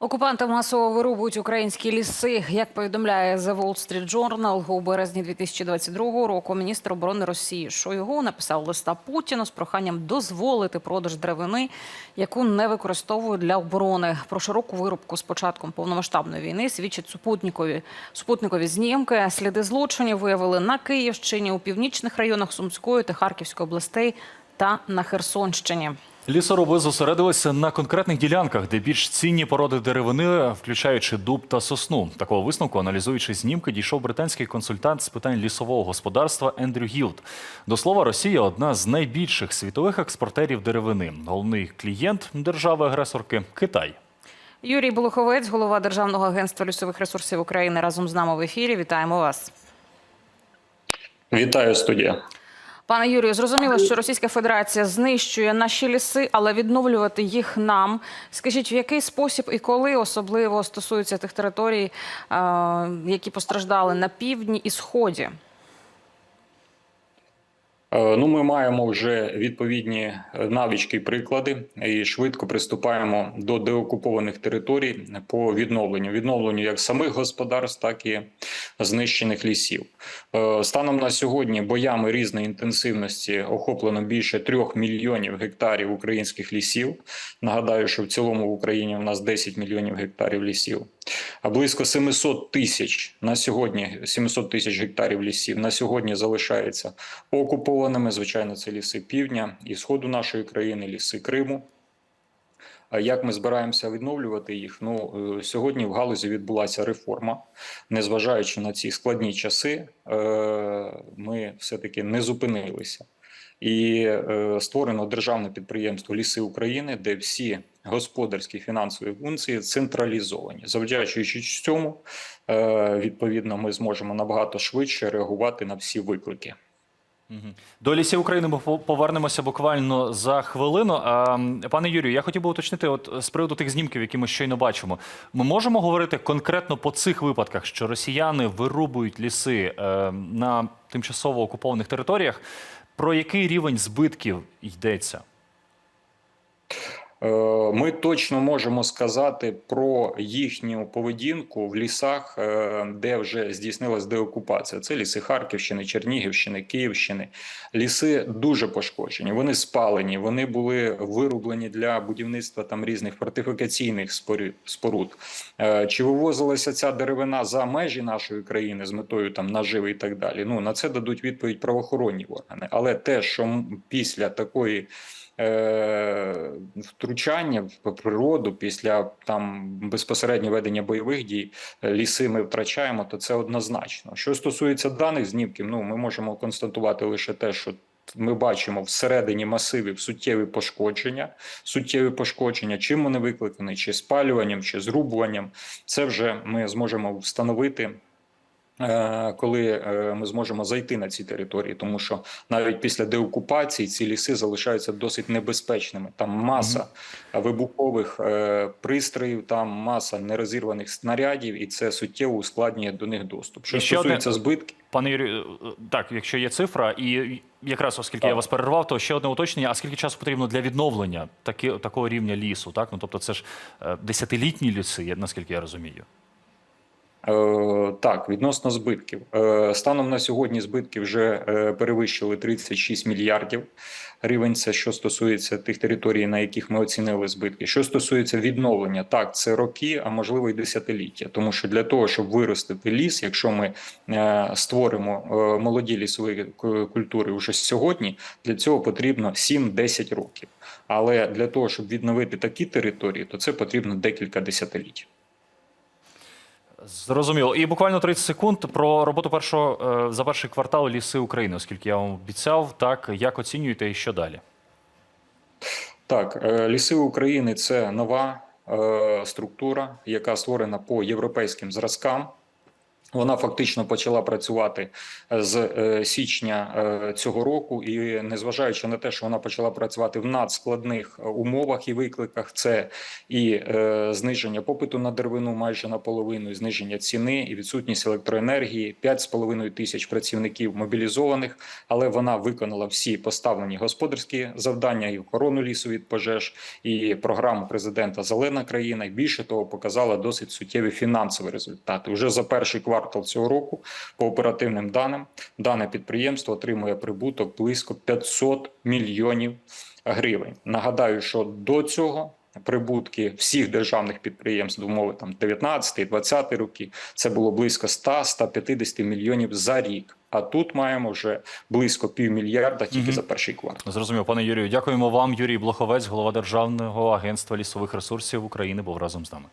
Окупанти масово вирубують українські ліси. Як повідомляє The Wall Street Journal, у березні 2022 року міністр оборони Росії Шойгу написав листа Путіну з проханням дозволити продаж деревини, яку не використовують для оборони. Про широку вирубку з початком повномасштабної війни свідчать супутникові супутникові знімки. Сліди злочинів виявили на Київщині, у північних районах Сумської та Харківської областей та на Херсонщині. Лісороби зосередилися на конкретних ділянках, де більш цінні породи деревини, включаючи дуб та сосну. Такого висновку, аналізуючи знімки, дійшов британський консультант з питань лісового господарства Ендрю Гілд. До слова, Росія одна з найбільших світових експортерів деревини. Головний клієнт держави-агресорки Китай. Юрій Болоховець, голова Державного агентства лісових ресурсів України, разом з нами в ефірі. Вітаємо вас. Вітаю студія. Пане Юрію, зрозуміло, що Російська Федерація знищує наші ліси, але відновлювати їх нам. Скажіть, в який спосіб і коли особливо стосується тих територій, які постраждали на півдні і сході? Е, Ну, ми маємо вже відповідні е, навички і приклади, і швидко приступаємо до деокупованих територій по відновленню. Відновленню як самих господарств, так і знищених лісів. Е, Станом на сьогодні боями різної інтенсивності охоплено більше трьох мільйонів гектарів українських лісів. Нагадаю, що в цілому в Україні у нас 10 мільйонів гектарів лісів. А близько 700 тисяч на сьогодні 700 тисяч гектарів лісів на сьогодні залишається окупованими. Звичайно, це ліси півдня і сходу нашої країни, ліси Криму. Як ми збираємося відновлювати їх? Ну е, сьогодні в галузі відбулася реформа. Незважаючи на ці складні часи, е, ми все таки не зупинилися. І е, створено державне підприємство Ліси України, де всі господарські фінансові функції централізовані. Завдячуючи цьому, відповідно, ми зможемо набагато швидше реагувати на всі виклики. До лісів України ми по- повернемося буквально за хвилину. Пане Юрію, я хотів би уточнити, от з приводу тих знімків, які ми щойно бачимо, ми можемо говорити конкретно по цих випадках, що росіяни вирубують ліси е, на тимчасово окупованих територіях. Про який рівень збитків йдеться? Е, Ми точно можемо сказати про їхню поведінку в лісах, е, де вже здійснилась деокупація. Це ліси Харківщини, Чернігівщини, Київщини. Ліси дуже пошкоджені. Вони спалені, вони були вирублені для будівництва там різних фортифікаційних спору- споруд. Е, Чи вивозилася ця деревина за межі нашої країни з метою там наживи і так далі? Ну на це дадуть відповідь правоохоронні органи. Але те, що після такої втручання в природу після там безпосередньо ведення бойових дій е, ліси ми втрачаємо, то це однозначно. Що стосується даних знімків, ну ми можемо констатувати лише те, що. Ми бачимо всередині масивів суттєві пошкодження, суттєві пошкодження, чим вони викликані, чи спалюванням, чи зрубуванням. Це вже ми зможемо встановити Е, коли е, ми зможемо зайти на ці території, тому що навіть після деокупації ці ліси залишаються досить небезпечними. Там маса вибухових е, пристроїв, там маса нерозірваних снарядів, і це суттєво ускладнює до них доступ. Що ще стосується одне- збитків. Пане Юрію, е, так, якщо є цифра, і якраз оскільки я вас перервав, то ще одне уточнення: а скільки часу потрібно для відновлення таки, такого рівня лісу? Так, ну тобто, це ж е, десятилітні ліси, наскільки я розумію. Е, Так, відносно збитків. Е, Станом на сьогодні збитки вже е, перевищили 36 мільярдів гривень. Це що стосується тих територій, на яких ми оцінили збитки. Що стосується відновлення, так це роки, а можливо й десятиліття. Тому що для того, щоб виростити ліс, якщо ми створимо молоді лісові культури вже сьогодні, для цього потрібно 7-10 років. Але для того, щоб відновити такі території, то це потрібно декілька десятиліть. Зрозуміло. І буквально 30 секунд про роботу першого е, за перший квартал ліси України, оскільки я вам обіцяв, так як оцінюєте і що далі? Так, е, ліси України це нова е, структура, яка створена по європейським зразкам. Вона фактично почала працювати з е, січня е, цього року, і незважаючи на те, що вона почала працювати в надскладних е, умовах і викликах, це і е, зниження попиту на деревину майже наполовину, і зниження ціни, і відсутність електроенергії, 5,5 тисяч працівників мобілізованих, але вона виконала всі поставлені господарські завдання і охорону лісу від пожеж, і програму президента Зелена країна. І більше того, показала досить суттєві фінансові результати. Уже за перший квартал цього року, по оперативним даним, дане підприємство отримує прибуток близько 500 мільйонів гривень. Нагадаю, що до цього. Прибутки всіх державних підприємств умови там 19-20 роки це було близько 100-150 мільйонів за рік. А тут маємо вже близько півмільярда тільки Мгм. за перший квартал. Зрозумів, пане Юрію. Дякуємо вам. Юрій Блоховець, голова Державного агентства лісових ресурсів України, був разом з нами.